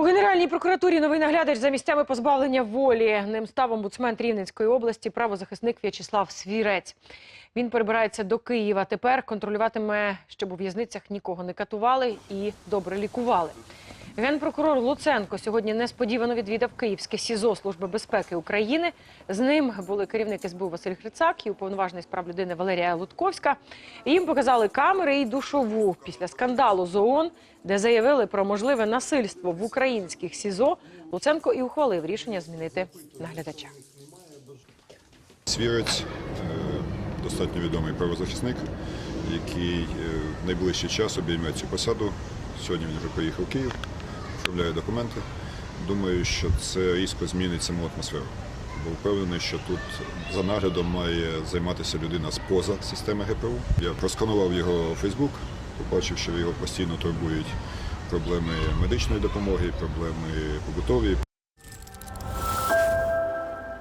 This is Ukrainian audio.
У Генеральній прокуратурі новий наглядач за місцями позбавлення волі. Ним став омбудсмен Рівненської області, правозахисник В'ячеслав Свірець. Він перебирається до Києва. Тепер контролюватиме, щоб у в'язницях нікого не катували і добре лікували. Генпрокурор Луценко сьогодні несподівано відвідав Київське СІЗО Служби безпеки України. З ним були керівник СБУ Василь Грицак і уповноважений з прав людини Валерія Лутковська. Їм показали камери і душову після скандалу з ООН, де заявили про можливе насильство в українських СІЗО. Луценко і ухвалив рішення змінити наглядача. Свірець е, достатньо відомий правозахисник, який е, в найближчий час обійме цю посаду. Сьогодні він вже поїхав в Київ, оформляє документи. Думаю, що це різко змінить саму атмосферу. Бо впевнений, що тут за наглядом має займатися людина з-поза системи ГПУ. Я просканував його Фейсбук, побачив, що його постійно турбують проблеми медичної допомоги, проблеми побутові.